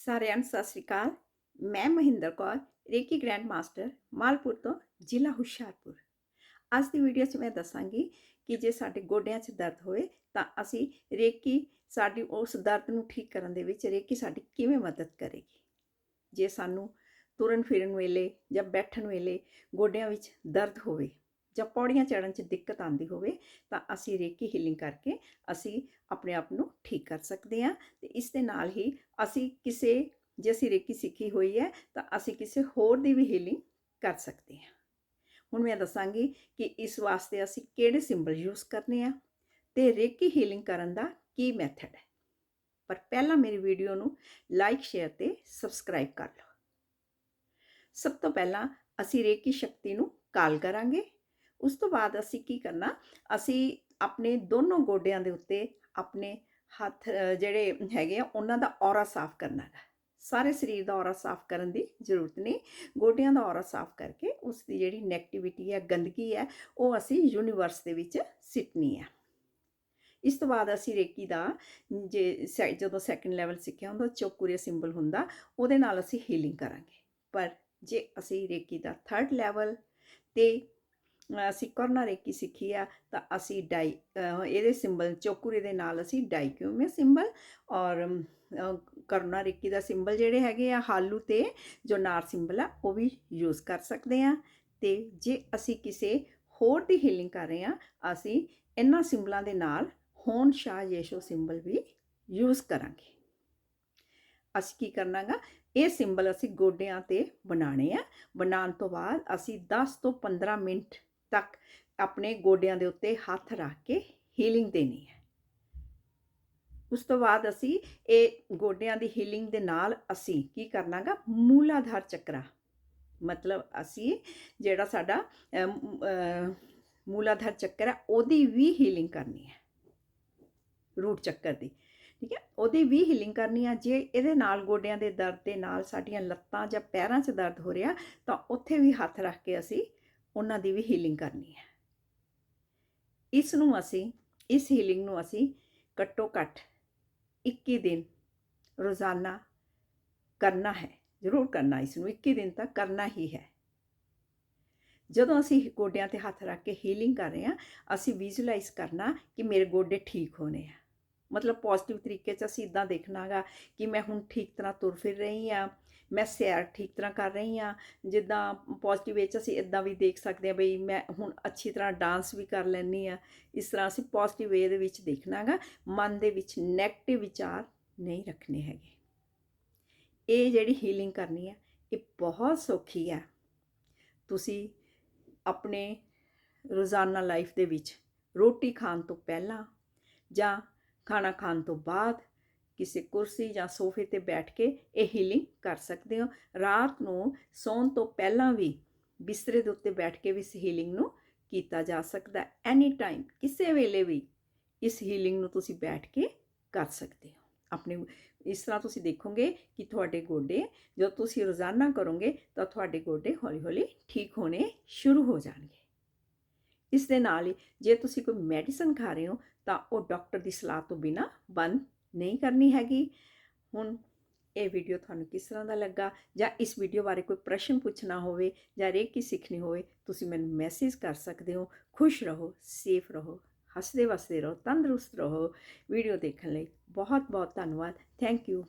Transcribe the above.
ਸਾਰਿਆਂ ਨੂੰ ਸਤਿ ਸ੍ਰੀ ਅਕਾਲ। ਮੈਂ Mahinder Kaur, reiki grand master, Malpur ਤੋਂ ਜ਼ਿਲ੍ਹਾ ਹੁਸ਼ਿਆਰਪੁਰ। ਅੱਜ ਦੀ ਵੀਡੀਓ 'ਚ ਮੈਂ ਦੱਸਾਂਗੀ ਕਿ ਜੇ ਸਾਡੇ ਗੋਡਿਆਂ 'ਚ ਦਰਦ ਹੋਵੇ ਤਾਂ ਅਸੀਂ ਰੇਕੀ ਸਾਡੀ ਉਸ ਦਰਦ ਨੂੰ ਠੀਕ ਕਰਨ ਦੇ ਵਿੱਚ ਰੇਕੀ ਸਾਡੀ ਕਿਵੇਂ ਮਦਦ ਕਰੇਗੀ? ਜੇ ਸਾਨੂੰ ਤੁਰਨ ਫਿਰਨ ਵੇਲੇ ਜਾਂ ਬੈਠਣ ਵੇਲੇ ਗੋਡਿਆਂ ਵਿੱਚ ਦਰਦ ਹੋਵੇ ਜਾਂ ਪੌੜੀਆਂ ਚੜ੍ਹਨ 'ਚ ਦਿੱਕਤ ਆਉਂਦੀ ਹੋਵੇ, ਤਾਂ ਅਸੀਂ ਰੇਕੀ ਹੀਲਿੰਗ ਕਰਕੇ ਅਸੀਂ ਆਪਣੇ ਆਪ ਨੂੰ ਠੀਕ ਕਰ ਸਕਦੇ ਹਾਂ ਤੇ ਇਸ ਦੇ ਨਾਲ ਹੀ ਅਸੀਂ ਕਿਸੇ, ਜੇ ਅਸੀਂ ਰੇਕੀ ਸਿੱਖੀ ਹੋਈ ਹੈ, ਤਾਂ ਅਸੀਂ ਕਿਸੇ ਹੋਰ ਦੀ ਵੀ ਹੀਲਿੰਗ ਕਰ ਸਕਦੇ ਹਾਂ। ਹੁਣ ਮੈਂ ਦੱਸਾਂਗੀ ਕਿ ਇਸ ਵਾਸਤੇ ਅਸੀਂ ਕਿਹੜੇ ਸਿੰਬਲ ਯੂਜ਼ ਕਰਨੇ ਆ ਤੇ ਰੇਕੀ ਹੀਲਿੰਗ ਕਰਨ ਦਾ ਕੀ ਮੈਥਡ ਹੈ। ਪਰ ਪਹਿਲਾਂ ਮੇਰੀ ਵੀਡੀਓ ਨੂੰ ਲਾਈਕ, ਸ਼ੇਅਰ ਤੇ ਸਬਸਕ੍ਰਾਈਬ ਕਰ ਲਓ। ਸਭ ਤੋਂ ਪਹਿਲਾਂ ਅਸੀਂ ਰੇਕੀ ਸ਼ਕਤੀ ਨੂੰ ਕਾਲ ਕਰਾਂਗੇ। ਉਸ ਤੋਂ ਬਾਅਦ ਅਸੀਂ ਕੀ ਕਰਨਾ, ਅਸੀਂ ਆਪਣੇ ਦੋਨੋਂ ਗੋਡਿਆਂ ਦੇ ਉੱਤੇ ਆਪਣੇ ਹੱਥ ਜਿਹੜੇ ਹੈਗੇ ਆ, ਉਹਨਾਂ ਦਾ ਔਰਾ ਸਾਫ਼ ਕਰਨਾ ਹੈ। ਸਾਰੇ ਸਰੀਰ ਦਾ ਔਰਾ ਸਾਫ਼ ਕਰਨ ਦੀ ਜ਼ਰੂਰਤ ਨਹੀਂ। ਗੋਡਿਆਂ ਦਾ ਔਰਾ ਸਾਫ਼ ਕਰਕੇ ਉਸ ਦੀ ਜਿਹੜੀ ਨੈਗੇਟਿਵਿਟੀ ਹੈ, ਗੰਦਗੀ ਹੈ, ਉਹ ਅਸੀਂ ਯੂਨੀਵਰਸ ਦੇ ਵਿੱਚ ਸਿੱਟਣੀ ਹੈ। ਇਸ ਤੋਂ ਬਾਅਦ ਅਸੀਂ ਰੇਕੀ ਦਾ, ਜੇ ਸੈ- ਜਦੋਂ ਸੈਕੰਡ ਲੈਵਲ ਸਿੱਖਿਆ ਹੁੰਦਾ ਚੋਕੂਰੇ ਸਿੰਬਲ ਹੁੰਦਾ, ਉਹਦੇ ਨਾਲ ਅਸੀਂ ਹੀਲਿੰਗ ਕਰਾਂਗੇ। ਪਰ ਜੇ ਅਸੀਂ ਰੇਕੀ ਦਾ ਥਰਡ ਲੈਵਲ ਤੇ ਅਸੀਂ ਕਰਨਾ ਰੇਕੀ ਸਿੱਖੀ ਆ ਤਾਂ ਅਸੀਂ ਡਾਈ ਇਹਦੇ ਸਿੰਬਲ ਚੋਕੂਰੇ ਦੇ ਨਾਲ ਅਸੀਂ ਡਾਈਕਿਊਮੇ ਸਿੰਬਲ ਔਰ ਅ, ਕਰਨਾ ਰੇਕੀ ਦਾ ਸਿੰਬਲ ਜਿਹੜੇ ਹੈਗੇ ਆ ਹਾਲੂ ਤੇ ਜੋ ਨਾਰ ਸਿੰਬਲ ਆ ਉਹ ਵੀ ਯੂਜ਼ ਕਰ ਸਕਦੇ ਆ। ਤੇ ਜੇ ਅਸੀਂ ਕਿਸੇ ਹੋਰ ਦੀ ਹੀਲਿੰਗ ਕਰ ਰਹੇ ਆ ਅਸੀਂ ਇਹਨਾਂ ਸਿੰਬਲਾਂ ਦੇ ਨਾਲ ਹੋਣ ਸ਼ਾਹ ਯੇਸ਼ੋ ਸਿੰਬਲ ਵੀ ਯੂਜ਼ ਕਰਾਂਗੇ। ਅਸੀਂ ਕੀ ਕਰਨਾਗਾ ਇਹ ਸਿੰਬਲ ਅਸੀਂ ਗੋਡਿਆਂ ਤੇ ਬਣਾਣੇ ਆ। ਬਣਾਉਣ ਤੋਂ ਬਾਅਦ ਅਸੀਂ 10 ਤੋਂ 15 ਮਿੰਟ ਤੱਕ ਆਪਣੇ ਗੋਡਿਆਂ ਦੇ ਉੱਤੇ ਹੱਥ ਰੱਖ ਕੇ ਹੀਲਿੰਗ ਦੇਣੀ ਹੈ। ਉਸ ਤੋਂ ਬਾਅਦ ਅਸੀਂ ਇਹ ਗੋਡਿਆਂ ਦੀ ਹੀਲਿੰਗ ਦੇ ਨਾਲ ਅਸੀਂ ਕੀ ਕਰਨਾਗਾ? ਮੂਲਾਧਾਰ ਚੱਕਰਾ, ਮਤਲਬ ਅਸੀਂ ਜਿਹੜਾ ਸਾਡਾ ਮੂਲਾਧਾਰ ਚੱਕਰ ਹੈ, ਉਹਦੀ ਵੀ ਹੀਲਿੰਗ ਕਰਨੀ ਹੈ। ਰੂਟ ਚੱਕਰ ਦੀ, ਠੀਕ ਹੈ? ਉਹਦੀ ਵੀ ਹੀਲਿੰਗ ਕਰਨੀ ਆ ਜੇ ਇਹਦੇ ਨਾਲ ਗੋਡਿਆਂ ਦੇ ਦਰਦ ਦੇ ਨਾਲ ਸਾਡੀਆਂ ਲੱਤਾਂ ਜਾਂ ਪੈਰਾਂ 'ਚ ਦਰਦ ਹੋ ਰਿਹਾ, ਤਾਂ ਉੱਥੇ ਵੀ ਹੱਥ ਰੱਖ ਕੇ ਅਸੀਂ ਉਹਨਾਂ ਦੀ ਵੀ ਹੀਲਿੰਗ ਕਰਨੀ ਹੈ। ਇਸ ਨੂੰ ਅਸੀਂ, ਇਸ ਹੀਲਿੰਗ ਨੂੰ ਅਸੀਂ ਘੱਟੋ ਘੱਟ 21 ਦਿਨ ਰੋਜ਼ਾਨਾ ਕਰਨਾ ਹੈ, ਜ਼ਰੂਰ ਕਰਨਾ ਇਸ ਨੂੰ 21 ਦਿਨ ਤੱਕ ਕਰਨਾ ਹੀ ਹੈ। ਜਦੋਂ ਅਸੀਂ ਗੋਡਿਆਂ ਤੇ ਹੱਥ ਰੱਖ ਕੇ ਹੀਲਿੰਗ ਕਰ ਰਹੇ ਹਾਂ, ਅਸੀਂ ਵਿਜ਼ੂਅਲਾਈਜ਼ ਕਰਨਾ ਕਿ ਮੇਰੇ ਗੋਡੇ ਠੀਕ ਹੋਣੇ ਆ। ਮਤਲਬ ਪੋਜ਼ਿਟਿਵ ਤਰੀਕੇ 'ਚ ਅਸੀਂ ਇਦਾਂ ਦੇਖਣਾਗਾ ਕਿ ਮੈਂ ਹੁਣ ਠੀਕ ਤਰ੍ਹਾਂ ਤੁਰ ਫਿਰ ਰਹੀ ਆ ਮੈਂ ਸੈਰ ਠੀਕ ਤਰ੍ਹਾਂ ਕਰ ਰਹੀ ਆ ਜਿੱਦਾਂ ਪੋਜ਼ਿਟਿਵ ਵਿੱਚ ਅਸੀਂ ਇਦਾਂ ਵੀ ਦੇਖ ਸਕਦੇ ਹਾਂ ਬਈ ਮੈਂ ਹੁਣ ਅੱਛੀ ਤਰ੍ਹਾਂ ਡਾਂਸ ਵੀ ਕਰ ਲੈਂਦੀ ਆ ਇਸ ਤਰ੍ਹਾਂ ਅਸੀਂ ਪੋਜ਼ਿਟਿਵ ਵੇ ਦੇ ਵਿੱਚ ਦੇਖਣਾਗਾ ਮਨ ਦੇ ਵਿੱਚ 네ਗੇਟਿਵ ਵਿਚਾਰ ਨਹੀਂ ਰੱਖਣੇ ਹੈਗੇ। ਇਹ ਜਿਹੜੀ ਹੀਲਿੰਗ ਕਰਨੀ ਹੈ, ਇਹ ਬਹੁਤ ਸੌਖੀ ਹੈ। ਤੁਸੀਂ ਆਪਣੇ ਰੋਜ਼ਾਨਾ ਲਾਈਫ ਦੇ ਵਿੱਚ ਰੋਟੀ ਖਾਣ ਤੋਂ ਪਹਿਲਾਂ ਜਾਂ ਖਾਣਾ ਖਾਣ ਤੋਂ ਬਾਅਦ ਕਿਸੇ ਕੁਰਸੀ ਜਾਂ ਸੋਫੇ ਤੇ ਬੈਠ ਕੇ ਇਹ ਹੀਲਿੰਗ ਕਰ ਸਕਦੇ ਹੋ। ਰਾਤ ਨੂੰ ਸੌਣ ਤੋਂ ਪਹਿਲਾਂ ਵੀ ਬਿਸਤਰੇ ਦੇ ਉੱਤੇ ਬੈਠ ਕੇ ਵੀ ਇਸ ਹੀਲਿੰਗ ਨੂੰ ਕੀਤਾ ਜਾ ਸਕਦਾ ਐਨੀ ਟਾਈਮ ਕਿਸੇ ਵੇਲੇ ਵੀ ਇਸ ਹੀਲਿੰਗ ਨੂੰ ਤੁਸੀਂ ਬੈਠ ਕੇ ਕਰ ਸਕਦੇ ਹੋ। ਆਪਣੇ ਇਸ ਤਰ੍ਹਾਂ ਤੁਸੀਂ ਦੇਖੋਗੇ ਕਿ ਤੁਹਾਡੇ ਗੋਡੇ, ਜਦੋਂ ਤੁਸੀਂ ਰੋਜ਼ਾਨਾ ਕਰੋਗੇ ਤਾਂ ਤੁਹਾਡੇ ਗੋਡੇ ਹੌਲੀ-ਹੌਲੀ ਠੀਕ ਹੋਣੇ ਸ਼ੁਰੂ ਹੋ ਜਾਣਗੇ। ਇਸ ਦੇ ਨਾਲ ਹੀ ਜੇ ਤੁਸੀਂ ਕੋਈ ਮੈਡੀਸਨ ਖਾ ਰਹੇ ਹੋ, ਤਾਂ ਉਹ ਡਾਕਟਰ ਦੀ ਸਲਾਹ ਤੋਂ ਬਿਨਾ ਬੰਦ ਨਹੀਂ ਕਰਨੀ ਹੈਗੀ। ਹੁਣ ਇਹ ਵੀਡੀਓ ਤੁਹਾਨੂੰ ਕਿਸ ਤਰ੍ਹਾਂ ਦਾ ਲੱਗਾ? ਜਾਂ ਇਸ ਵੀਡੀਓ ਬਾਰੇ ਕੋਈ ਪ੍ਰਸ਼ਨ ਪੁੱਛਣਾ ਹੋਵੇ ਜਾਂ ਰੇਕੀ ਸਿੱਖਣੀ ਹੋਵੇ, ਤੁਸੀਂ ਮੈਨੂੰ ਮੈਸੇਜ ਕਰ ਸਕਦੇ ਹੋ। ਖੁਸ਼ ਰਹੋ ਸੇਫ ਰਹੋ, ਹੱਸਦੇ ਵਸਦੇ ਰਹੋ, ਤੰਦਰੁਸਤ ਰਹੋ। ਵੀਡੀਓ ਦੇਖਣ ਲਈ ਬਹੁਤ ਬਹੁਤ ਧੰਨਵਾਦ। Thank you